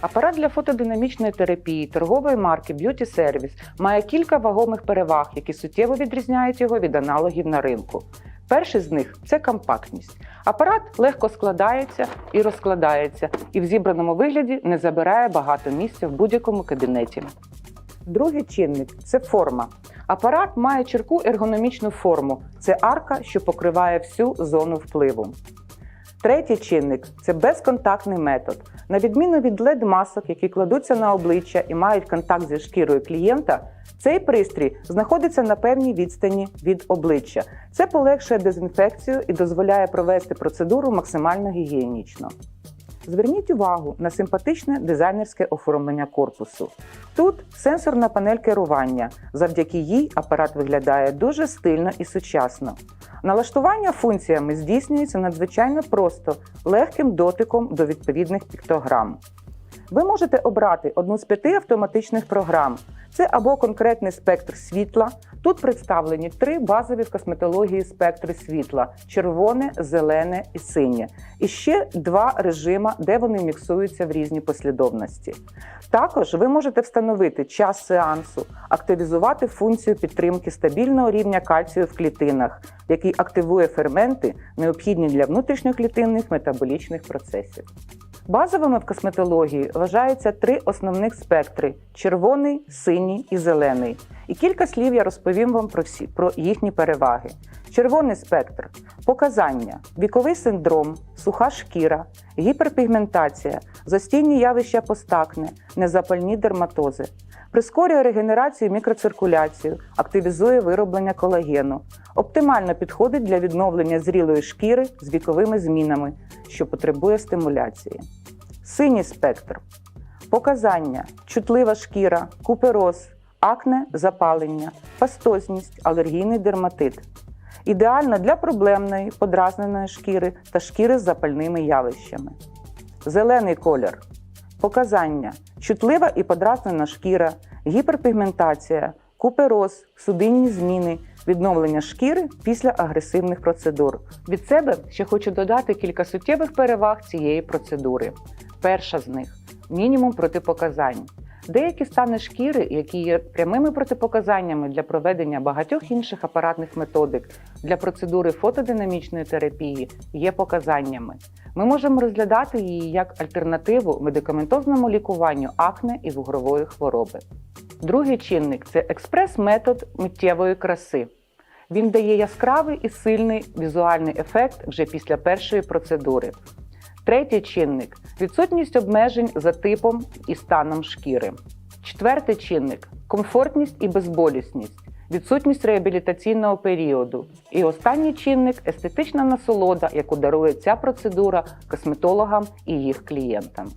Апарат для фотодинамічної терапії торгової марки Beauty Service має кілька вагомих переваг, які суттєво відрізняють його від аналогів на ринку. Перший з них це компактність. Апарат легко складається і розкладається, і в зібраному вигляді не забирає багато місця в будь-якому кабінеті. Другий чинник це форма. Апарат має чірку ергономічну форму. Це арка, що покриває всю зону впливу. Третій чинник це безконтактний метод. На відміну від led масок, які кладуться на обличчя і мають контакт зі шкірою клієнта, цей пристрій знаходиться на певній відстані від обличчя. Це полегшує дезінфекцію і дозволяє провести процедуру максимально гігієнічно. Зверніть увагу на симпатичне дизайнерське оформлення корпусу. Тут сенсорна панель керування. Завдяки їй апарат виглядає дуже стильно і сучасно. Налаштування функціями здійснюється надзвичайно просто, легким дотиком до відповідних піктограм. Ви можете обрати одну з п'яти автоматичних програм. Це або конкретний спектр світла. Тут представлені три базові в косметології спектри світла: червоне, зелене і синє. І ще два режима, де вони міксуються в різні послідовності. Також ви можете встановити час сеансу, активізувати функцію підтримки стабільного рівня кальцію в клітинах, який активує ферменти, необхідні для внутрішньоклітинних метаболічних процесів. Базовими в косметології вважаються три основних спектри: червоний, синій і зелений. І кілька слів я розповім вам про всі про їхні переваги. Червоний спектр показання, віковий синдром, суха шкіра, гіперпігментація, застійні явища постакне, незапальні дерматози. Прискорює регенерацію мікроциркуляцію, активізує вироблення колагену. Оптимально підходить для відновлення зрілої шкіри з віковими змінами, що потребує стимуляції. Синій спектр. Показання, чутлива шкіра, купероз, акне, запалення, пастозність, алергійний дерматит. Ідеально для проблемної, подразненої шкіри та шкіри з запальними явищами. Зелений колір. Показання: чутлива і подразнена шкіра, гіперпігментація, купероз, судинні зміни, відновлення шкіри після агресивних процедур. Від себе ще хочу додати кілька суттєвих переваг цієї процедури. Перша з них мінімум протипоказань. Деякі стани шкіри, які є прямими протипоказаннями для проведення багатьох інших апаратних методик для процедури фотодинамічної терапії, є показаннями. Ми можемо розглядати її як альтернативу медикаментозному лікуванню акне і вугрової хвороби. Другий чинник це експрес-метод миттєвої краси. Він дає яскравий і сильний візуальний ефект вже після першої процедури. Третій чинник відсутність обмежень за типом і станом шкіри. Четвертий чинник комфортність і безболісність, відсутність реабілітаційного періоду. І останній чинник естетична насолода, яку дарує ця процедура косметологам і їх клієнтам.